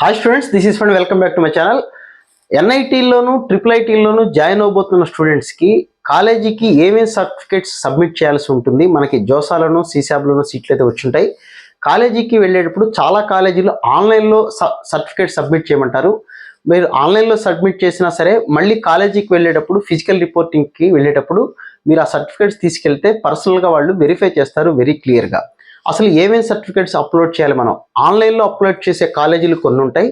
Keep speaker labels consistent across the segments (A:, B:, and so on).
A: Hi students this is fund welcome back to my channel ఎన్ఐటీలోను triple ఐటీలోను join అవబోతున్న స్టూడెంట్స్కి కాలేజీకి ఏమేమి సర్టిఫికేట్స్ సబ్మిట్ చేయాల్సి ఉంటుంది? మనకి జోసాలను సీసాబ్లోను సీట్లు అయితే వచ్చి ఉంటాయి కాలేజీకి వెళ్ళేటప్పుడు చాలా కాలేజీలు ఆన్లైన్లో సర్టిఫికేట్ సబ్మిట్ చేయమంటారు. మీరు ఆన్లైన్లో సబ్మిట్ చేసినా సరే మళ్ళీ కాలేజీకి వెళ్ళేటప్పుడు ఫిజికల్ రిపోర్టింగ్కి వెళ్ళేటప్పుడు మీరు ఆ సర్టిఫికేట్స్ తీసుకెళ్తే పర్సనల్గా వాళ్ళు వెరిఫై చేస్తారు వెరీ క్లియర్గా అసలు ఏమేమి సర్టిఫికేట్స్ అప్లోడ్ చేయాలి మనం? ఆన్లైన్లో అప్లోడ్ చేసే కాలేజీలు కొన్ని ఉంటాయి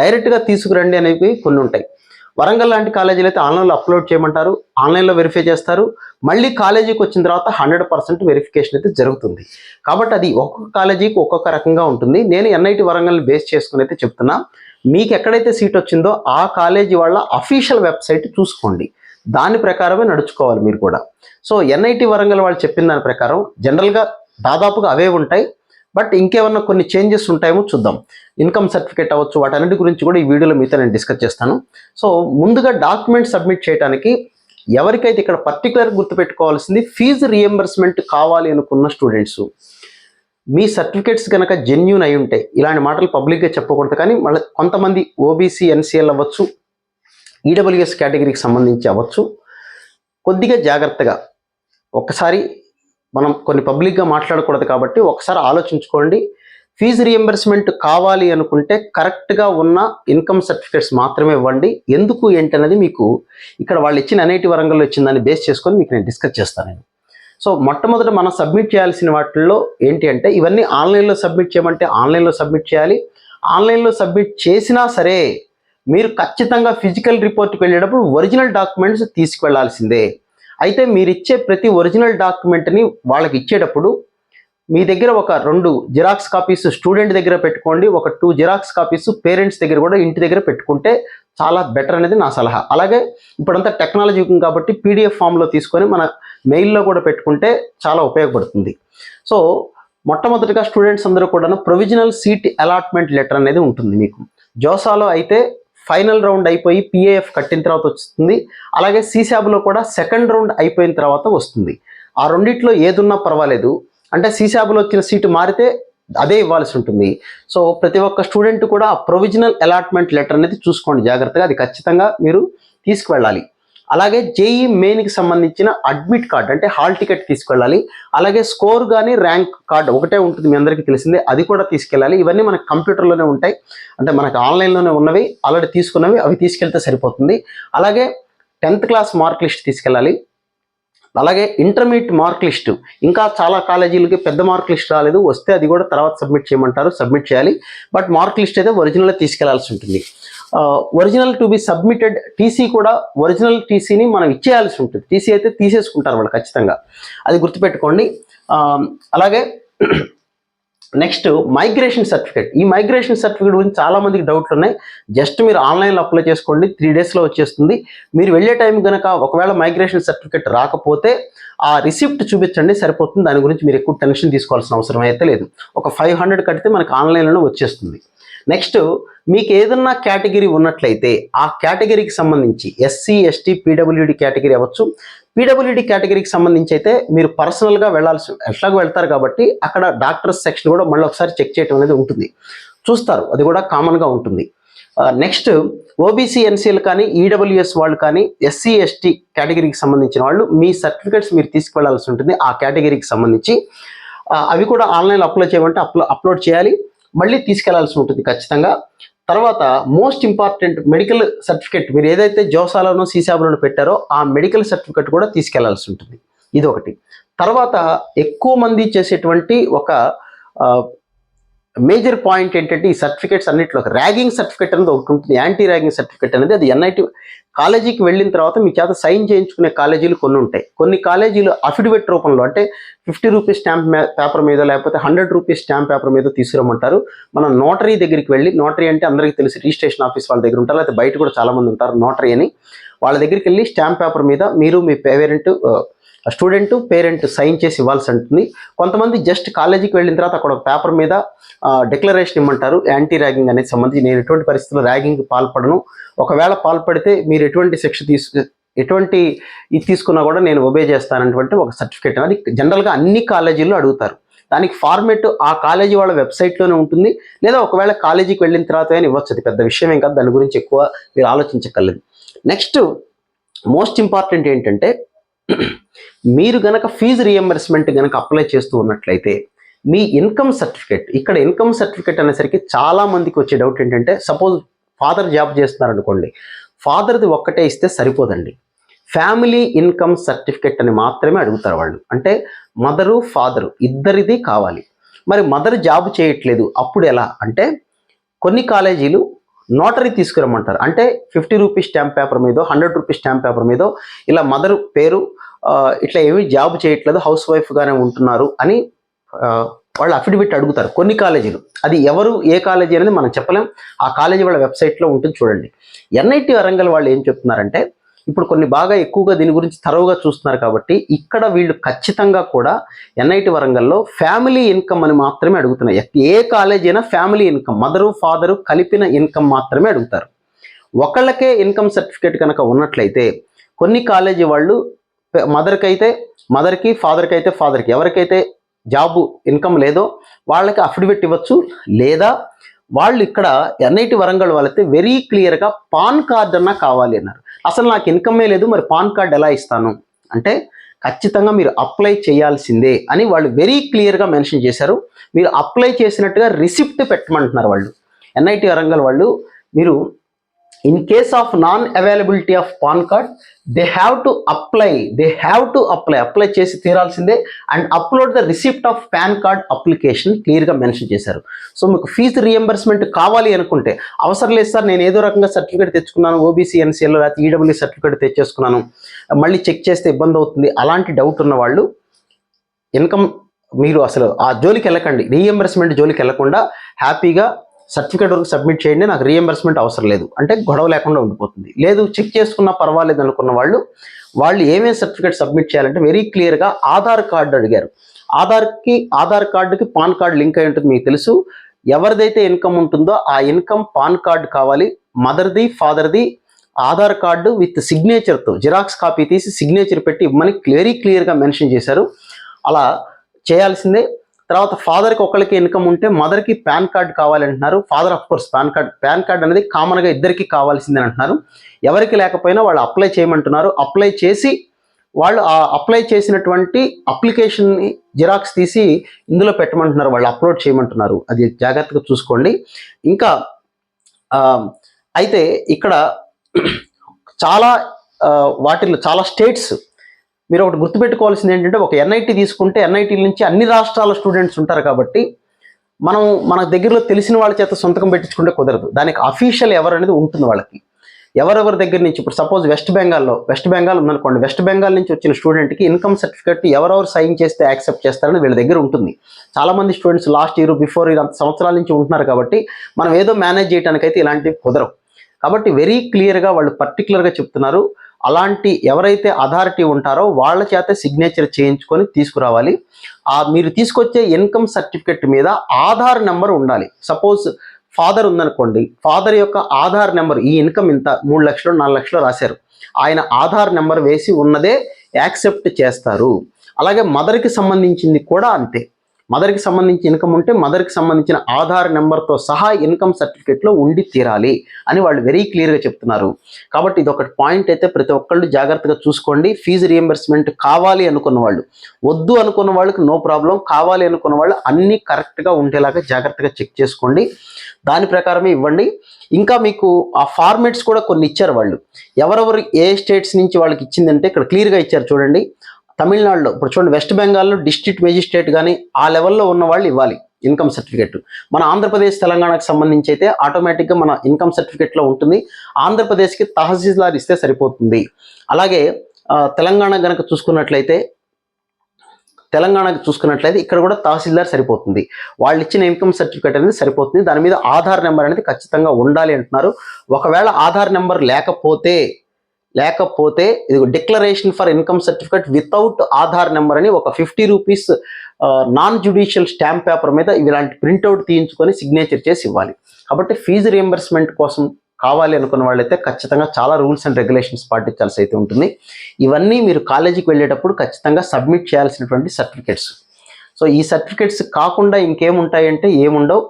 A: డైరెక్ట్గా తీసుకురండి అనేవి కొన్ని ఉంటాయి వరంగల్ లాంటి కాలేజీలు అయితే ఆన్లైన్లో అప్లోడ్ చేయమంటారు. ఆన్లైన్లో వెరిఫై చేస్తారు. మళ్ళీ కాలేజీకి వచ్చిన తర్వాత హండ్రెడ్ పర్సెంట్ వెరిఫికేషన్ అయితే జరుగుతుంది. కాబట్టి అది ఒక్కొక్క కాలేజీకి ఒక్కొక్క రకంగా ఉంటుంది. నేను ఎన్ఐటి వరంగల్ బేస్ చేసుకుని అయితే చెప్తున్నా. మీకు ఎక్కడైతే సీట్ వచ్చిందో ఆ కాలేజీ వాళ్ళ అఫీషియల్ వెబ్సైట్ చూసుకోండి. దాని ప్రకారమే నడుచుకోవాలి మీరు కూడా. సో ఎన్ఐటి వరంగల్ వాళ్ళు చెప్పిన దాని ప్రకారం జనరల్గా దాదాపుగా అవే ఉంటాయి. బట్ ఇంకేమన్నా కొన్ని చేంజెస్ ఉంటాయేమో చూద్దాం. ఇన్కమ్ సర్టిఫికేట్ అవ్వచ్చు వాటన్నిటి గురించి కూడా ఈ వీడియోలో మీతో నేను డిస్కస్ చేస్తాను. సో ముందుగా డాక్యుమెంట్ సబ్మిట్ చేయడానికి ఎవరికైతే ఇక్కడ పర్టికులర్ గుర్తుపెట్టుకోవాల్సింది ఫీజు రియంబర్స్మెంట్ కావాలి అనుకున్న స్టూడెంట్స్. మీ సర్టిఫికేట్స్ కనుక జెన్యున్ అయి ఉంటాయి ఇలాంటి మాటలు పబ్లిక్గా చెప్పకూడదు కానీ మళ్ళీ కొంతమంది ఓబీసీ ఎన్సీఎల్ అవ్వచ్చు ఈడబ్ల్యూఎస్ కేటగిరీకి సంబంధించి అవ్వచ్చు. కొద్దిగా జాగ్రత్తగా ఒక్కసారి మనం కొన్ని పబ్లిక్గా మాట్లాడకూడదు కాబట్టి ఒకసారి ఆలోచించుకోండి. ఫీజు రియంబర్స్మెంట్ కావాలి అనుకుంటే కరెక్ట్గా ఉన్న ఇన్కమ్ సర్టిఫికేట్స్ మాత్రమే ఇవ్వండి. ఎందుకు ఏంటనేది మీకు ఇక్కడ వాళ్ళు ఇచ్చిన అనేటి వరంగల్లో ఇచ్చిన దాన్ని బేస్ చేసుకొని మీకు నేను డిస్కస్ చేస్తాను నేను. సో మొట్టమొదట మనం సబ్మిట్ చేయాల్సిన వాటిల్లో ఏంటి అంటే ఇవన్నీ ఆన్లైన్లో సబ్మిట్ చేయమంటే ఆన్లైన్లో సబ్మిట్ చేయాలి. ఆన్లైన్లో సబ్మిట్ చేసినా సరే మీరు ఖచ్చితంగా ఫిజికల్ రిపోర్ట్కి వెళ్ళేటప్పుడు ఒరిజినల్ డాక్యుమెంట్స్ తీసుకువెళ్ళాల్సిందే. అయితే మీరు ఇచ్చే ప్రతి ఒరిజినల్ డాక్యుమెంట్ని వాళ్ళకి ఇచ్చేటప్పుడు మీ దగ్గర ఒక రెండు జిరాక్స్ కాపీస్ స్టూడెంట్ దగ్గర పెట్టుకోండి ఒక టూ జిరాక్స్ కాపీస్ పేరెంట్స్ దగ్గర కూడా ఇంటి దగ్గర పెట్టుకుంటే చాలా బెటర్ అనేది నా సలహా. అలాగే ఇప్పుడంతా టెక్నాలజీ కాబట్టి పీడిఎఫ్ ఫామ్లో తీసుకొని మన మెయిల్లో కూడా పెట్టుకుంటే చాలా ఉపయోగపడుతుంది. సో మొట్టమొదటిగా స్టూడెంట్స్ అందరూ కూడా ప్రొవిజనల్ సీట్ అలాట్మెంట్ లెటర్ అనేది ఉంటుంది మీకు. జోసాలో అయితే ఫైనల్ రౌండ్ అయిపోయి పిఏఎఫ్ కట్టిన తర్వాత వస్తుంది. అలాగే సీశాబ్లో కూడా సెకండ్ రౌండ్ అయిపోయిన తర్వాత వస్తుంది. ఆ రెండిట్లో ఏదున్నా పర్వాలేదు. అంటే సీసాబ్లో వచ్చిన సీటు మారితే అదే ఇవ్వాల్సి ఉంటుంది. సో ప్రతి ఒక్క స్టూడెంట్ కూడా ఆ ప్రొవిజనల్ అలాట్మెంట్ లెటర్ అనేది చూసుకోండి జాగ్రత్తగా. అది ఖచ్చితంగా మీరు తీసుకువెళ్ళాలి. అలాగే జేఈ మెయిన్కి సంబంధించిన అడ్మిట్ కార్డ్ అంటే హాల్ టికెట్ తీసుకెళ్ళాలి. అలాగే స్కోర్ కానీ ర్యాంక్ కార్డ్ ఒకటే ఉంటుంది మీ అందరికీ తెలిసిందే అది కూడా తీసుకెళ్ళాలి. ఇవన్నీ మనకి కంప్యూటర్లోనే ఉంటాయి. అంటే మనకి ఆన్లైన్లోనే ఉన్నవి ఆల్రెడీ తీసుకున్నవి అవి తీసుకెళ్తే సరిపోతుంది. అలాగే టెన్త్ క్లాస్ మార్క్ లిస్ట్ తీసుకెళ్ళాలి. అలాగే ఇంటర్మీడియట్ మార్క్ లిస్ట్ ఇంకా చాలా కాలేజీలకి పెద్ద మార్క్ లిస్ట్ రాలేదు వస్తే అది కూడా తర్వాత సబ్మిట్ చేయమంటారు సబ్మిట్ చేయాలి. బట్ మార్క్ లిస్ట్ అయితే ఒరిజినల్ తీసుకెళ్ళాల్సి ఉంటుంది. Original to be submitted TC కూడా ఒరిజినల్ టీసీని మనం ఇచ్చేయాల్సి ఉంటుంది. టీసీ అయితే తీసేసుకుంటారు వాళ్ళు ఖచ్చితంగా. అది గుర్తుపెట్టుకోండి. అలాగే నెక్స్ట్ మైగ్రేషన్ సర్టిఫికేట్ ఈ మైగ్రేషన్ సర్టిఫికేట్ గురించి చాలా మందికి డౌట్లు ఉన్నాయి. జస్ట్ మీరు ఆన్లైన్లో అప్లై చేసుకోండి. త్రీ డేస్లో వచ్చేస్తుంది. మీరు వెళ్ళే టైం కనుక ఒకవేళ మైగ్రేషన్ సర్టిఫికేట్ రాకపోతే ఆ రిసిప్ట్ చూపించండి సరిపోతుంది. దాని గురించి మీరు ఎక్కువ టెన్షన్ తీసుకోవాల్సిన అవసరం అయితే లేదు. ఒక ఫైవ్ హండ్రెడ్ కడితే మనకు ఆన్లైన్లోనే వచ్చేస్తుంది. నెక్స్ట్ మీకు ఏదన్నా కేటగిరీ ఉన్నట్లయితే ఆ కేటగిరీకి సంబంధించి ఎస్సీ ఎస్టీ పీడబ్ల్యూడి కేటగిరీ అవ్వచ్చు. పీడబ్ల్యూడి కేటగిరీకి సంబంధించి అయితే మీరు పర్సనల్గా వెళ్ళాల్సి ఎట్లాగో వెళ్తారు కాబట్టి అక్కడ డాక్టర్స్ సెక్షన్ కూడా మళ్ళీ ఒకసారి చెక్ చేయడం అనేది ఉంటుంది. చూస్తారు. అది కూడా కామన్గా ఉంటుంది. నెక్స్ట్ ఓబీసీ ఎన్సీఎల్ కానీ ఈడబ్ల్యూఎస్ వాళ్ళు కానీ ఎస్సీ ఎస్టీ కేటగిరీకి సంబంధించిన వాళ్ళు మీ సర్టిఫికేట్స్ మీరు తీసుకువెళ్ళాల్సి ఉంటుంది ఆ కేటగిరీకి సంబంధించి. అవి కూడా ఆన్లైన్లో అప్లై చేయమంటే అప్లో అప్లోడ్ చేయాలి. మళ్ళీ తీసుకెళ్ళాల్సి ఉంటుంది ఖచ్చితంగా. తర్వాత మోస్ట్ ఇంపార్టెంట్ మెడికల్ సర్టిఫికేట్ మీరు ఏదైతే జోసాలను సీసాబులను పెట్టారో ఆ మెడికల్ సర్టిఫికేట్ కూడా తీసుకెళ్ళాల్సి ఉంటుంది. ఇది ఒకటి తర్వాత ఎక్కువ మంది చేసేటువంటి ఒక మేజర్ పాయింట్ ఏంటంటే ఈ సర్టిఫికేట్స్ అన్నింటిలో ర్యాగింగ్ సర్టిఫికేట్ అనేది ఒకటి ఉంటుంది. యాంటీ ర్యాగింగ్ సర్టిఫికేట్ అనేది అది ఎన్ఐటి కాలేజీకి వెళ్ళిన తర్వాత మీ చేత సైన్ చేయించుకునే కాలేజీలు కొన్ని ఉంటాయి. కొన్ని కాలేజీలు అఫిడవిట్ రూపంలో అంటే ఫిఫ్టీ రూపీస్ స్టాంప్ పేపర్ మీద లేకపోతే హండ్రెడ్ రూపీస్ స్టాంప్ పేపర్ మీద తీసుకురమ్మంటారు. మనం నోటరీ దగ్గరికి వెళ్ళి నోటరీ అంటే అందరికీ తెలిసి రిజిస్ట్రేషన్ ఆఫీస్ వాళ్ళ దగ్గర ఉంటారు లేకపోతే బయట కూడా చాలామంది ఉంటారు నోటరీ అని. వాళ్ళ దగ్గరికి వెళ్ళి స్టాంప్ పేపర్ మీద మీరు మీ పేరెంట్ స్టూడెంట్ పేరెంట్ సైన్ చేసి ఇవ్వాల్సి ఉంటుంది. కొంతమంది జస్ట్ కాలేజీకి వెళ్ళిన తర్వాత అక్కడ ఒక పేపర్ మీద డిక్లరేషన్ ఇమ్మంటారు. యాంటీ ర్యాగింగ్ అనేది సంబంధించి నేను ఎటువంటి పరిస్థితుల్లో ర్యాగింగ్ పాల్పడను. ఒకవేళ పాల్పడితే మీరు ఎటువంటి శిక్ష తీసు ఎటువంటి ఇది తీసుకున్నా కూడా నేను ఒబే చేస్తానటువంటి ఒక సర్టిఫికేట్ అది జనరల్గా అన్ని కాలేజీల్లో అడుగుతారు. దానికి ఫార్మేట్ ఆ కాలేజీ వాళ్ళ వెబ్సైట్లోనే ఉంటుంది. లేదా ఒకవేళ కాలేజీకి వెళ్ళిన తర్వాత అయినా ఇవ్వచ్చు. అది పెద్ద విషయం ఏం కాదు. దాని గురించి ఎక్కువ మీరు ఆలోచించగలదు నెక్స్ట్ మోస్ట్ ఇంపార్టెంట్ ఏంటంటే మీరు గనక ఫీజు రియంబర్స్మెంట్ గనక అప్లై చేస్తూ ఉన్నట్లయితే మీ ఇన్కమ్ సర్టిఫికేట్ ఇక్కడ ఇన్కమ్ సర్టిఫికేట్ అనేసరికి చాలా మందికి వచ్చే డౌట్ ఏంటంటే సపోజ్ ఫాదర్ జాబ్ చేస్తున్నారు అనుకోండి ఫాదర్ది ఒక్కటే ఇస్తే సరిపోదండి. ఫ్యామిలీ ఇన్కమ్ సర్టిఫికేట్ అని మాత్రమే అడుగుతారు వాళ్ళు. అంటే మదరు ఫాదరు ఇద్దరిది కావాలి. మరి మదర్ జాబ్ చేయట్లేదు అప్పుడు ఎలా? అంటే కొన్ని కాలేజీలు నోటరీ తీసుకురమ్మంటారు. అంటే ఫిఫ్టీ రూపీస్ స్టాంప్ పేపర్ మీదో హండ్రెడ్ రూపీస్ స్టాంప్ పేపర్ మీదో ఇలా మదర్ పేరు ఇట్లా ఏమీ జాబ్ చేయట్లేదు హౌస్ వైఫ్గానే ఉంటున్నారు అని వాళ్ళు అఫిడవిట్ అడుగుతారు. కొన్ని కాలేజీలు. అది ఎవరు ఏ కాలేజీ అనేది మనం చెప్పలేం. ఆ కాలేజీ వాళ్ళ వెబ్సైట్లో ఉంటుంది చూడండి. ఎన్ఐటి వరంగల్ వాళ్ళు ఏం చెప్తున్నారంటే ఇప్పుడు కొన్ని బాగా ఎక్కువగా దీని గురించి తరువుగా చూస్తున్నారు కాబట్టి ఇక్కడ వీళ్ళు ఖచ్చితంగా కూడా ఎన్ఐటి వరంగల్లో ఫ్యామిలీ ఇన్కమ్ అని మాత్రమే అడుగుతున్నారు. ఏ కాలేజీ అయినా ఫ్యామిలీ ఇన్కమ్ మదరు ఫాదరు కలిపిన ఇన్కమ్ మాత్రమే అడుగుతారు. ఒకళ్ళకే ఇన్కమ్ సర్టిఫికేట్ కనుక ఉన్నట్లయితే కొన్ని కాలేజీ వాళ్ళు మదర్కి అయితే మదర్కి ఫాదర్కి అయితే ఫాదర్కి. ఎవరికైతే జాబు ఇన్కమ్ లేదో వాళ్ళకి అఫిడవిట్ ఇవ్వచ్చు. లేదా వాళ్ళు ఇక్కడ ఎన్ఐటి వరంగల్ వాళ్ళైతే వెరీ క్లియర్గా పాన్ కార్డ్ అన్నా కావాలి అన్నారు. అసలు నాకు ఇన్కమే లేదు మరి పాన్ కార్డ్ ఎలా ఇస్తాను? అంటే ఖచ్చితంగా మీరు అప్లై చేయాల్సిందే అని వాళ్ళు వెరీ క్లియర్గా మెన్షన్ చేశారు. మీరు అప్లై చేసినట్టుగా రిసిప్ట్ పెట్టమంటున్నారు వాళ్ళు. ఎన్ఐటి వరంగల్ వాళ్ళు మీరు in case of non availability of pan card they have to apply they have to apply apply చేసి తీరాల్సిందే and upload the receipt of pan card application క్లియర్గా మెన్షన్ చేశారు. సో మీకు ఫీజు రియంబర్స్మెంట్ కావాలి అనుకుంటే అవసరం లేదు సార్ నేను ఏదో రకంగా సర్టిఫికేట్ తెచ్చుకున్నాను ఓబీసీ ఎన్సీఎల్ లేకపోతే ఈడబ్ల్యూ సర్టిఫికేట్ తెచ్చేసుకున్నాను మళ్ళీ చెక్ చేస్తే ఇబ్బంది అవుతుంది అలాంటి డౌట్ ఉన్న వాళ్ళు ఇన్కమ్ మీరు అసలు ఆ జోలికి వెళ్ళకండి రీఎంబర్స్మెంట్ జోలికి వెళ్ళకుండా హ్యాపీగా సర్టిఫికేట్ వరకు సబ్మిట్ చేయండి నాకు రీఎంబర్స్మెంట్ అవసరం లేదు. అంటే గొడవ లేకుండా ఉండిపోతుంది. లేదు చెక్ చేసుకున్నా పర్వాలేదు అనుకున్న వాళ్ళు వాళ్ళు ఏమేమి సర్టిఫికేట్ సబ్మిట్ చేయాలంటే వెరీ క్లియర్గా ఆధార్ కార్డు అడిగారు. ఆధార్కి ఆధార్ కార్డుకి పాన్ కార్డు లింక్ అయి ఉంటుంది మీకు తెలుసు. ఎవరిదైతే ఇన్కమ్ ఉంటుందో ఆ ఇన్కమ్ పాన్ కార్డు కావాలి. మదర్ది ఫాదర్ది ఆధార్ కార్డు విత్ సిగ్నేచర్తో జిరాక్స్ కాపీ తీసి సిగ్నేచర్ పెట్టి ఇవ్వమని వెరీ క్లియర్గా మెన్షన్ చేశారు. అలా చేయాల్సిందే. తర్వాత ఫాదర్కి ఒకరికి ఇన్కమ్ ఉంటే మదర్కి పాన్ కార్డ్ కావాలంటున్నారు father of course pan card pan card అనేది కామన్గా ఇద్దరికి కావాల్సిందని అంటున్నారు. ఎవరికి లేకపోయినా వాళ్ళు అప్లై చేయమంటున్నారు. అప్లై చేసి వాళ్ళు ఆ అప్లై చేసినటువంటి అప్లికేషన్ని జిరాక్స్ తీసి ఇందులో పెట్టమంటున్నారు. వాళ్ళు అప్లోడ్ చేయమంటున్నారు. అది జాగ్రత్తగా చూసుకోండి. ఇంకా అయితే ఇక్కడ చాలా వాటిల్లో చాలా స్టేట్స్ మీరు ఒకటి గుర్తుపెట్టుకోవాల్సింది ఏంటంటే ఒక ఎన్ఐటి తీసుకుంటే ఎన్ఐటి నుంచి అన్ని రాష్ట్రాల స్టూడెంట్స్ ఉంటారు కాబట్టి మనం మన దగ్గరలో తెలిసిన వాళ్ళ చేత సొంతకం పెట్టించుకుంటే కుదరదు. దానికి అఫీషియల్ ఎవరు అనేది ఉంటుంది వాళ్ళకి. ఎవరెవరి దగ్గర నుంచి ఇప్పుడు సపోజ్ వెస్ట్ బెంగాల్లో వెస్ట్ బెంగాల్ ఉందనుకోండి వెస్ట్ బెంగాల్ నుంచి వచ్చిన స్టూడెంట్కి ఇన్కమ్ సర్టిఫికేట్ ఎవరెవరు సైన్ చేస్తే యాక్సెప్ట్ చేస్తారని వీళ్ళ దగ్గర ఉంటుంది. చాలామంది students last year before year అంత సంవత్సరాల నుంచి ఉంటున్నారు కాబట్టి మనం ఏదో మేనేజ్ చేయడానికైతే ఇలాంటివి కుదరవు. కాబట్టి వెరీ క్లియర్గా వాళ్ళు పర్టికులర్గా చెప్తున్నారు. అలాంటి ఎవరైతే అథారిటీ ఉంటారో వాళ్ళ చేత సిగ్నేచర్ చేయించుకొని తీసుకురావాలి. ఆ మీరు తీసుకొచ్చే ఇన్కమ్ సర్టిఫికెట్ మీద ఆధార్ నెంబర్ ఉండాలి. సపోజ్ ఫాదర్ ఉందనుకోండి ఫాదర్ యొక్క ఆధార్ నెంబర్ ఈ ఇన్కమ్ ఇంత మూడు లక్షలు నాలుగు లక్షలు రాశారు. ఆయన ఆధార్ నెంబర్ వేసి ఉన్నదే యాక్సెప్ట్ చేస్తారు. అలాగే మదర్కి సంబంధించింది కూడా అంతే. మదర్కి సంబంధించి ఇన్కమ్ ఉంటే మదర్కి సంబంధించిన ఆధార్ నెంబర్తో సహా ఇన్కమ్ సర్టిఫికేట్లో ఉండి తీరాలి అని వాళ్ళు వెరీ క్లియర్గా చెప్తున్నారు. కాబట్టి ఇది ఒక పాయింట్ అయితే ప్రతి ఒక్కళ్ళు జాగ్రత్తగా చూసుకోండి. ఫీజు రియంబర్స్మెంట్ కావాలి అనుకున్న వాళ్ళు వద్దు అనుకున్న వాళ్ళకి నో ప్రాబ్లం. కావాలి అనుకున్న వాళ్ళు అన్నీ కరెక్ట్గా ఉండేలాగా జాగ్రత్తగా చెక్ చేసుకోండి. దాని ప్రకారమే ఇవ్వండి. ఇంకా మీకు ఆ ఫార్మేట్స్ కూడా కొన్ని ఇచ్చారు వాళ్ళు. ఎవరెవరు ఏ స్టేట్స్ నుంచి వాళ్ళకి ఇచ్చిందంటే ఇక్కడ క్లియర్గా ఇచ్చారు చూడండి. తమిళనాడులో ఇప్పుడు చూడండి వెస్ట్ బెంగాల్లో డిస్ట్రిక్ట్ మేజిస్ట్రేట్ కానీ ఆ లెవెల్లో ఉన్న వాళ్ళు ఇవ్వాలి ఇన్కమ్ సర్టిఫికెట్ మన ఆంధ్రప్రదేశ్ తెలంగాణకు సంబంధించి అయితే ఆటోమేటిక్గా మన ఇన్కమ్ సర్టిఫికెట్లో ఉంటుంది. ఆంధ్రప్రదేశ్కి తహసీల్దార్ ఇస్తే సరిపోతుంది. అలాగే తెలంగాణ కనుక చూసుకున్నట్లయితే తెలంగాణకు చూసుకున్నట్లయితే ఇక్కడ కూడా తహసీల్దార్ సరిపోతుంది. వాళ్ళు ఇచ్చిన ఇన్కమ్ సర్టిఫికేట్ అనేది సరిపోతుంది. దాని మీద ఆధార్ నెంబర్ అనేది ఖచ్చితంగా ఉండాలి అంటున్నారు. ఒకవేళ ఆధార్ నెంబర్ లేకపోతే లేకపోతే ఇది declaration for income certificate without Aadhaar number అని ఒక fifty rupees non judicial stamp paper మీద ఇలాంటి ప్రింట్అవుట్ తీయించుకొని సిగ్నేచర్ చేసి ఇవ్వాలి. కాబట్టి ఫీజు రియంబర్స్మెంట్ కోసం కావాలి అనుకున్న వాళ్ళైతే ఖచ్చితంగా చాలా రూల్స్ అండ్ రెగ్యులేషన్స్ పాటించాల్సి అయితే ఉంటుంది. ఇవన్నీ మీరు కాలేజీకి వెళ్ళేటప్పుడు ఖచ్చితంగా సబ్మిట్ చేయాల్సినటువంటి సర్టిఫికేట్స్ సో ఈ సర్టిఫికేట్స్ కాకుండా ఇంకేముంటాయంటే ఏముండవు.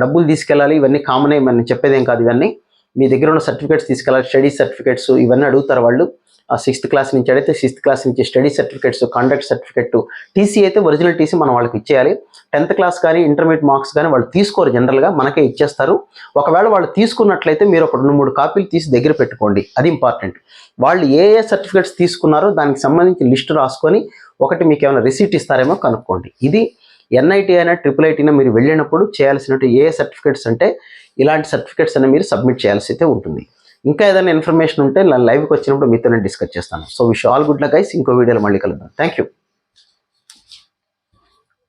A: డబ్బులు తీసుకెళ్ళాలి ఇవన్నీ కామనే మనం చెప్పేదేం కాదు ఇవన్నీ. మీ దగ్గర ఉన్న సర్టిఫికేట్స్ తీసుకెళ్ళాలి. స్టడీ సర్టిఫికేట్స్ ఇవన్నీ అడుగుతారు వాళ్ళు. సిక్స్త్ క్లాస్ నుంచి అడిగితే సిక్స్త్ క్లాస్ నుంచి study certificates conduct certificate TC అయితే ఒరిజినల్ టీసీ మనం వాళ్ళకి ఇచ్చేయాలి. టెన్త్ క్లాస్ కానీ ఇంటర్మీడియట్ మార్క్స్ కానీ వాళ్ళు తీసుకోరు జనరల్గా మనకే ఇచ్చేస్తారు. ఒకవేళ వాళ్ళు తీసుకున్నట్లయితే మీరు ఒక రెండు మూడు కాపీలు తీసి దగ్గర పెట్టుకోండి. అది ఇంపార్టెంట్ వాళ్ళు ఏ ఏ సర్టిఫికేట్స్ తీసుకున్నారో దానికి సంబంధించి లిస్ట్ రాసుకొని ఒకటి మీకు ఏమైనా రిసీట్ ఇస్తారేమో కనుక్కోండి. ఇది ఎన్ఐటీ అయినా ట్రిపుల్ ఐటీ అయినా మీరు వెళ్ళినప్పుడు చేయాల్సినట్టు ఏ సర్టిఫికేట్స్ అంటే ఇలాంటి సర్టిఫికేట్స్ అనేవి మీరు సబ్మిట్ చేయాల్సి అయితే ఉంటుంది. ఇంకా ఏదైనా ఇన్ఫర్మేషన్ ఉంటే నా లైవ్కి వచ్చినప్పుడు మీతో నేను డిస్కస్ చేస్తాను. So wish all good luck guys. ఇంకో వీడియోలో మళ్ళీ కలుద్దాం. Thank you